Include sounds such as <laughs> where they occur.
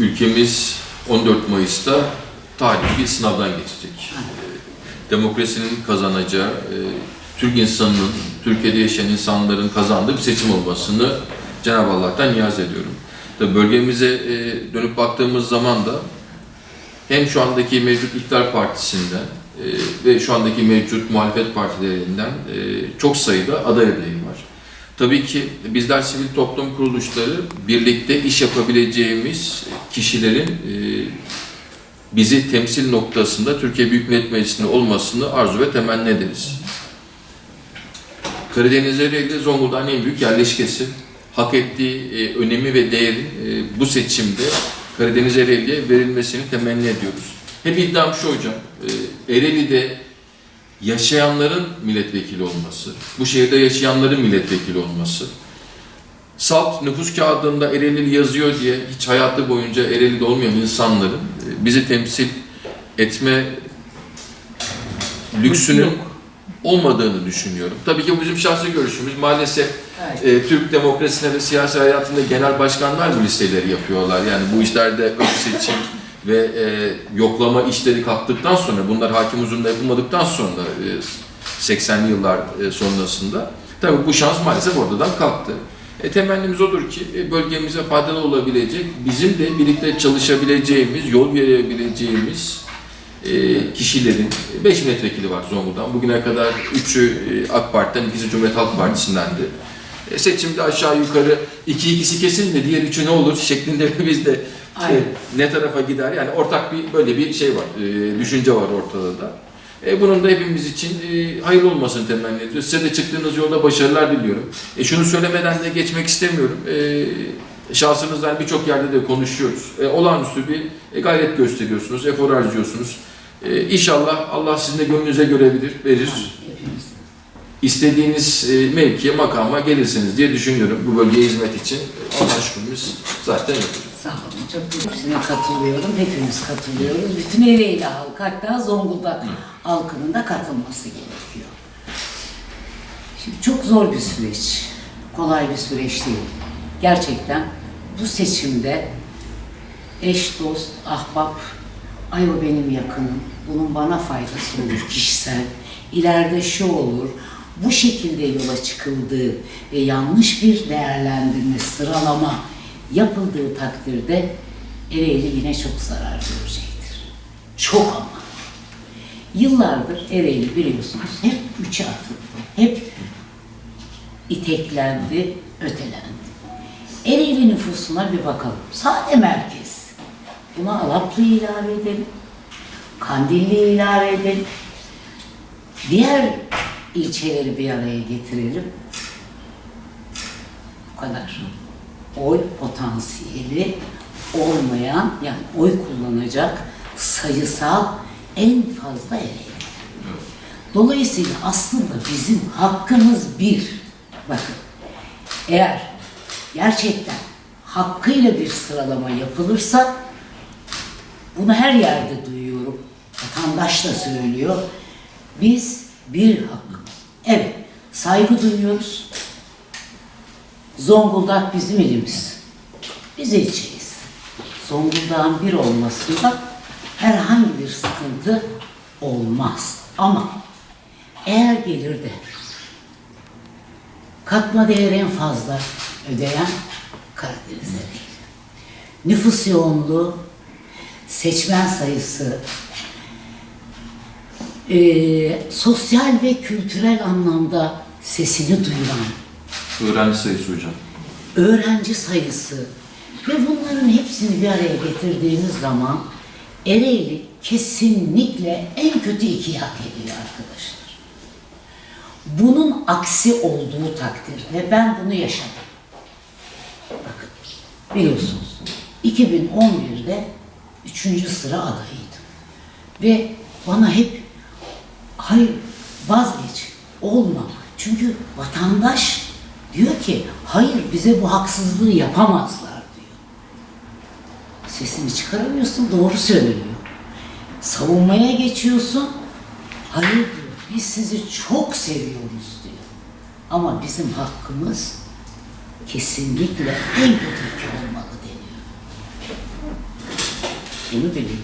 ülkemiz 14 Mayıs'ta tarihi bir sınavdan geçecek. Demokrasinin kazanacağı, e, Türk insanının, Türkiye'de yaşayan insanların kazandığı bir seçim olmasını Cenab-ı Allah'tan niyaz ediyorum. Tabii bölgemize e, dönüp baktığımız zaman da hem şu andaki mevcut iktidar partisinden e, ve şu andaki mevcut muhalefet partilerinden çok sayıda aday adayı var. Tabii ki bizler sivil toplum kuruluşları birlikte iş yapabileceğimiz kişilerin e, bizi temsil noktasında Türkiye Büyük Millet Meclisi'nde olmasını arzu ve temenni ederiz. Karadeniz Ereğli Zonguldak'ın en büyük yerleşkesi. Hak ettiği e, önemi ve değeri e, bu seçimde Karadeniz Ereğli'ye verilmesini temenni ediyoruz. Hep iddiam şu hocam, e, Ereğli'de yaşayanların milletvekili olması, bu şehirde yaşayanların milletvekili olması, salt nüfus kağıdında Ereğli yazıyor diye hiç hayatı boyunca Ereğli'de olmayan insanların e, bizi temsil etme lüksünün olmadığını düşünüyorum. Tabii ki bu bizim şahsi görüşümüz. Maalesef Evet. e, Türk demokrasisinde ve siyasi hayatında genel başkanlar bu listeleri yapıyorlar. Yani bu işlerde ön seçim ve e, yoklama işleri kalktıktan sonra, bunlar hakim huzurunda yapılmadıktan sonra e, 80'li yıllar e, sonrasında tabii bu şans maalesef oradan kalktı. E, temennimiz odur ki e, bölgemize faydalı olabilecek, bizim de birlikte çalışabileceğimiz, yol verebileceğimiz e, kişilerin 5 milletvekili var Zonguldak'tan. Bugüne kadar 3'ü e, AK Parti'den, ikisi Cumhuriyet Halk Partisi'ndendi. E, seçimde aşağı yukarı iki ikisi kesin de diğer üçü ne olur şeklinde <laughs> biz de e, ne tarafa gider yani ortak bir böyle bir şey var, e, düşünce var ortada da. E, bunun da hepimiz için e, hayırlı olmasını temenni ediyoruz. Size de çıktığınız yolda başarılar diliyorum. E, şunu söylemeden de geçmek istemiyorum. E, şahsınızdan birçok yerde de konuşuyoruz. E, olağanüstü bir e, gayret gösteriyorsunuz, efor harcıyorsunuz. E, inşallah Allah sizin de gönlünüze göre bilir, verir. İstediğiniz e, mevkiye, makama gelirsiniz diye düşünüyorum bu bölgeye hizmet için. Allah şükürümüz zaten yapıyoruz. Sağ olun. Çok hepsine katılıyorum. Hepimiz katılıyoruz. Bütün Ereğli halkı hatta Zonguldak halkının da katılması gerekiyor. Şimdi çok zor bir süreç. Kolay bir süreç değil. Gerçekten bu seçimde eş, dost, ahbap, ay o benim yakınım, bunun bana faydası olur kişisel, ileride şu olur, bu şekilde yola çıkıldığı ve yanlış bir değerlendirme, sıralama yapıldığı takdirde Ereğli yine çok zarar görecektir. Çok ama. Yıllardır Ereğli biliyorsunuz hep üçe atıldı. Hep iteklendi, ötelendi. Ereğli nüfusuna bir bakalım. Sade merkez. Buna Alaplı ilave edelim. Kandilli ilave edelim. Diğer ilçeleri bir araya getirelim. Bu kadar. Oy potansiyeli olmayan, yani oy kullanacak sayısal en fazla Ereğli. Dolayısıyla aslında bizim hakkımız bir. Bakın, eğer gerçekten hakkıyla bir sıralama yapılırsa, bunu her yerde duyuyorum, vatandaş da söylüyor, biz bir hak. Saygı duyuyoruz. Zonguldak bizim ilimiz. Biz ilçeyiz. Zonguldak'ın bir olmasında herhangi bir sıkıntı olmaz. Ama eğer gelir de katma değer en fazla ödeyen Karadeniz'e değil. Nüfus yoğunluğu, seçmen sayısı, eee, sosyal ve kültürel anlamda sesini duyuran Öğrenci sayısı hocam. öğrenci sayısı ve bunların hepsini bir araya getirdiğimiz zaman Ereğli kesinlikle en kötü iki hak ediyor arkadaşlar. Bunun aksi olduğu takdirde ben bunu yaşadım. Bakın biliyorsunuz 2011'de üçüncü sıra adayıydım. Ve bana hep hayır vazgeç olma. Çünkü vatandaş diyor ki hayır bize bu haksızlığı yapamazlar diyor. Sesini çıkaramıyorsun doğru söylüyor. Savunmaya geçiyorsun. Hayır diyor biz sizi çok seviyoruz diyor. Ama bizim hakkımız kesinlikle en kötü olmalı deniyor. Bunu bilin.